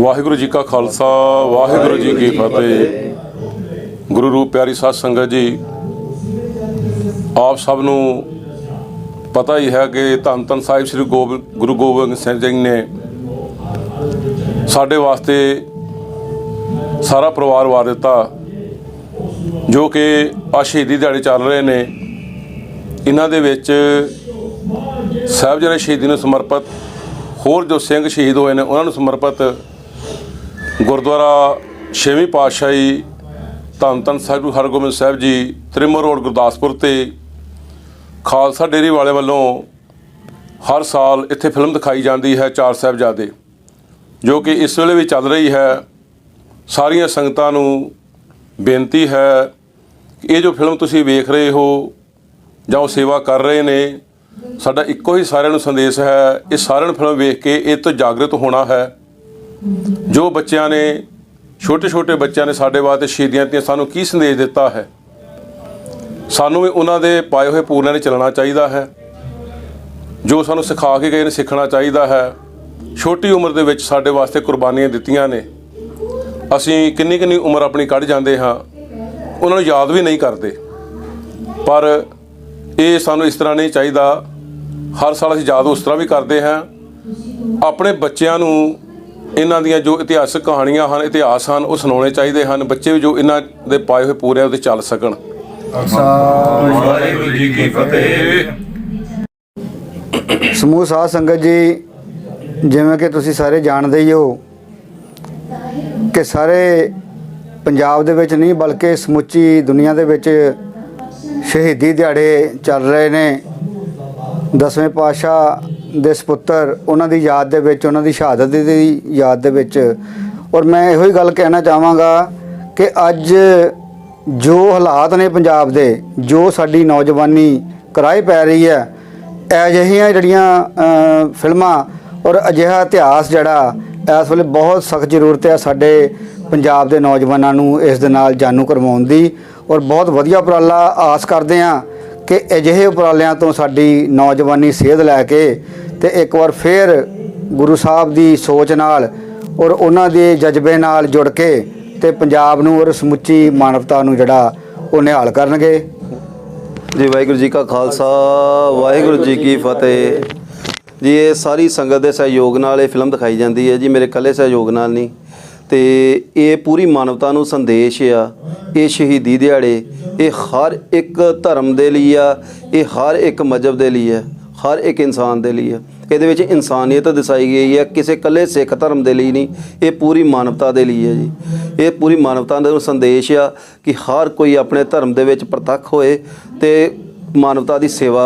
ਵਾਹਿਗੁਰੂ ਜੀ ਕਾ ਖਾਲਸਾ, ਵਾਹਿਗੁਰੂ ਜੀ ਕੀ ਫਤਿਹ। ਗੁਰੂ ਰੂਪ ਪਿਆਰੀ ਸਾਧ ਸੰਗਤ ਜੀ, ਆਪ ਸਭ ਨੂੰ ਪਤਾ ਹੀ ਹੈ ਕਿ ਧੰਨ ਧੰਨ ਸਾਹਿਬ ਸ੍ਰੀ ਗੋਬਿੰਦ ਗੁਰੂ ਗੋਬਿੰਦ ਸਿੰਘ ਜੀ ਨੇ ਸਾਡੇ ਵਾਸਤੇ ਸਾਰਾ ਪਰਿਵਾਰ ਵਾਰ ਦਿੱਤਾ, ਜੋ ਕਿ ਆ ਸ਼ਹੀਦੀ ਦਿਹਾੜੇ ਚੱਲ ਰਹੇ ਨੇ। ਇਹਨਾਂ ਦੇ ਵਿੱਚ ਸਾਹਿਬਜ਼ਾਦੇ ਸ਼ਹੀਦੀ ਨੂੰ ਸਮਰਪਿਤ, ਹੋਰ ਜੋ ਸਿੰਘ ਸ਼ਹੀਦ ਹੋਏ ਨੇ, ਉਹਨਾਂ ਨੂੰ ਸਮਰਪਿਤ ਗੁਰਦੁਆਰਾ ਛੇਵੀਂ ਪਾਤਸ਼ਾਹੀ ਧੰਨ ਧੰਨ ਸਾਹਿਬ ਗੁਰੂ ਹਰਗੋਬਿੰਦ ਸਾਹਿਬ ਜੀ, ਤ੍ਰਿਮਰ ਰੋਡ, ਗੁਰਦਾਸਪੁਰ ਤੇ ਖਾਲਸਾ ਡੇਰੀ ਵਾਲੇ ਵੱਲੋਂ ਹਰ ਸਾਲ ਇੱਥੇ ਫਿਲਮ ਦਿਖਾਈ ਜਾਂਦੀ ਹੈ ਚਾਰ ਸਾਹਿਬਜ਼ਾਦੇ, ਜੋ ਕਿ ਇਸ ਵੇਲੇ ਵੀ ਚੱਲ ਰਹੀ ਹੈ। ਸਾਰੀਆਂ ਸੰਗਤਾਂ ਨੂੰ ਬੇਨਤੀ ਹੈ ਕਿ ਇਹ ਜੋ ਫਿਲਮ ਤੁਸੀਂ ਵੇਖ ਰਹੇ ਹੋ ਜਾਂ ਉਹ ਸੇਵਾ ਕਰ ਰਹੇ ਨੇ, ਸਾਡਾ ਇੱਕੋ ਹੀ ਸਾਰਿਆਂ ਨੂੰ ਸੰਦੇਸ਼ ਹੈ, ਇਹ ਸਾਰਿਆਂ ਨੂੰ ਫਿਲਮ ਵੇਖ ਕੇ ਇਹ ਤੋਂ ਜਾਗਰਤ ਹੋਣਾ ਹੈ। ਜੋ ਬੱਚਿਆਂ ਨੇ, ਛੋਟੇ ਛੋਟੇ ਬੱਚਿਆਂ ਨੇ ਸਾਡੇ ਵਾਸਤੇ ਸ਼ਹੀਦੀਆਂ ਦਿੱਤੀਆਂ, ਸਾਨੂੰ ਕੀ ਸੰਦੇਸ਼ ਦਿੱਤਾ ਹੈ? ਸਾਨੂੰ ਵੀ ਉਹਨਾਂ ਦੇ ਪਾਏ ਹੋਏ ਪੂਰਨਾਂ ਨੇ ਚੱਲਣਾ ਚਾਹੀਦਾ ਹੈ। ਜੋ ਸਾਨੂੰ ਸਿਖਾ ਕੇ ਗਏ ਨੇ, ਸਿੱਖਣਾ ਚਾਹੀਦਾ ਹੈ। ਛੋਟੀ ਉਮਰ ਦੇ ਵਿੱਚ ਸਾਡੇ ਵਾਸਤੇ ਕੁਰਬਾਨੀਆਂ ਦਿੱਤੀਆਂ ਨੇ। ਅਸੀਂ ਕਿੰਨੀ ਕਿੰਨੀ ਉਮਰ ਆਪਣੀ ਕੱਢ ਜਾਂਦੇ ਹਾਂ, ਉਹਨਾਂ ਨੂੰ ਯਾਦ ਵੀ ਨਹੀਂ ਕਰਦੇ। ਪਰ ਇਹ ਸਾਨੂੰ ਇਸ ਤਰ੍ਹਾਂ ਨਹੀਂ ਚਾਹੀਦਾ। ਹਰ ਸਾਲ ਅਸੀਂ ਯਾਦ ਉਸ ਤਰ੍ਹਾਂ ਵੀ ਕਰਦੇ ਹਾਂ। ਆਪਣੇ ਬੱਚਿਆਂ ਨੂੰ ਇਹਨਾਂ ਦੀਆਂ ਜੋ ਇਤਿਹਾਸਕ ਕਹਾਣੀਆਂ ਹਨ ਇਤਿਹਾਸ ਹਨ ਉਹ ਸੁਣਾਉਣੇ ਚਾਹੀਦੇ ਹਨ ਬੱਚੇ ਵੀ ਜੋ ਇਹਨਾਂ ਦੇ ਪਾਏ ਹੋਏ ਪੂਰੇ ਉਹਦੇ ਚੱਲ ਸਕਣ। ਵਾਹਿਗੁਰੂ ਜੀ ਕੀ ਫਤਿਹ। ਸਮੂਹ ਸਾਧ ਸੰਗਤ ਜੀ ਜਿਵੇਂ ਕਿ ਤੁਸੀਂ ਸਾਰੇ ਜਾਣਦੇ ਹੀ ਹੋ ਕਿ ਸਾਰੇ ਪੰਜਾਬ ਦੇ ਵਿੱਚ ਨਹੀਂ ਬਲਕਿ ਸਮੁੱਚੀ ਦੁਨੀਆ ਦੇ ਵਿੱਚ ਸ਼ਹੀਦੀ ਦਿਹਾੜੇ ਚੱਲ ਰਹੇ ਨੇ। ਦਸਵੇਂ ਪਾਤਸ਼ਾਹ ਦੇ ਸਪੁੱਤਰ, ਉਹਨਾਂ ਦੀ ਯਾਦ ਦੇ ਵਿੱਚ, ਉਹਨਾਂ ਦੀ ਸ਼ਹਾਦਤ ਦੀ ਯਾਦ ਦੇ ਵਿੱਚ। ਔਰ ਮੈਂ ਇਹੋ ਹੀ ਗੱਲ ਕਹਿਣਾ ਚਾਹਾਂਗਾ ਕਿ ਅੱਜ ਜੋ ਹਾਲਾਤ ਨੇ ਪੰਜਾਬ ਦੇ, ਜੋ ਸਾਡੀ ਨੌਜਵਾਨੀ ਕਰਾਏ ਪੈ ਰਹੀ ਹੈ ਅਜਿਹੀਆਂ ਜਿਹੜੀਆਂ ਫਿਲਮਾਂ ਔਰ ਅਜਿਹਾ ਇਤਿਹਾਸ ਜਿਹੜਾ, ਇਸ ਵੇਲੇ ਬਹੁਤ ਸਖਤ ਜ਼ਰੂਰਤ ਹੈ ਸਾਡੇ ਪੰਜਾਬ ਦੇ ਨੌਜਵਾਨਾਂ ਨੂੰ ਇਸ ਦੇ ਨਾਲ ਜਾਣੂ ਕਰਵਾਉਣ ਦੀ। ਔਰ ਬਹੁਤ ਵਧੀਆ ਉਪਰਾਲਾ ਆਸ ਕਰਦੇ ਹਾਂ ਕਿ ਅਜਿਹੇ ਉਪਰਾਲਿਆਂ ਤੋਂ ਸਾਡੀ ਨੌਜਵਾਨੀ ਸੇਧ ਲੈ ਕੇ ਤੇ ਇੱਕ ਵਾਰ ਫੇਰ ਗੁਰੂ ਸਾਹਿਬ ਦੀ ਸੋਚ ਨਾਲ ਔਰ ਉਹਨਾਂ ਦੇ ਜਜ਼ਬੇ ਨਾਲ ਜੁੜ ਕੇ ਤੇ ਪੰਜਾਬ ਨੂੰ ਔਰ ਸਮੁੱਚੀ ਮਾਨਵਤਾ ਨੂੰ ਜਿਹੜਾ ਉਹ ਨਿਹਾਲ ਕਰਨਗੇ। ਜੀ, ਵਾਹਿਗੁਰੂ ਜੀ ਕਾ ਖਾਲਸਾ, ਵਾਹਿਗੁਰੂ ਜੀ ਕੀ ਫਤਿਹ। ਜੀ, ਇਹ ਸਾਰੀ ਸੰਗਤ ਦੇ ਸਹਿਯੋਗ ਨਾਲ ਇਹ ਫਿਲਮ ਦਿਖਾਈ ਜਾਂਦੀ ਹੈ। ਜੀ, ਮੇਰੇ ਇਕੱਲੇ ਸਹਿਯੋਗ ਨਾਲ ਨਹੀਂ। ਤੇ ਇਹ ਪੂਰੀ ਮਾਨਵਤਾ ਨੂੰ ਸੰਦੇਸ਼ ਆ, ਇਹ ਸ਼ਹੀਦੀ ਦਿਹਾੜੇ, ਇਹ ਹਰ ਇੱਕ ਧਰਮ ਦੇ ਲਈ ਆ, ਇਹ ਹਰ ਇੱਕ ਮਜਬ ਦੇ ਲਈ ਆ, ਹਰ ਇੱਕ ਇਨਸਾਨ ਦੇ ਲਈ ਆ। ਇਹਦੇ ਵਿੱਚ ਇਨਸਾਨੀਅਤ ਦਸਾਈ ਗਈ ਹੈ ਕਿਸੇ ਇਕੱਲੇ ਸਿੱਖ ਧਰਮ ਦੇ ਲਈ ਨਹੀਂ, ਇਹ ਪੂਰੀ ਮਾਨਵਤਾ ਦੇ ਲਈ ਹੈ ਜੀ। ਇਹ ਪੂਰੀ ਮਾਨਵਤਾ ਦਾ ਸੰਦੇਸ਼ ਆ ਕਿ ਹਰ ਕੋਈ ਆਪਣੇ ਧਰਮ ਦੇ ਵਿੱਚ ਪ੍ਰਤੱਖ ਹੋਏ ਤੇ ਮਾਨਵਤਾ ਦੀ ਸੇਵਾ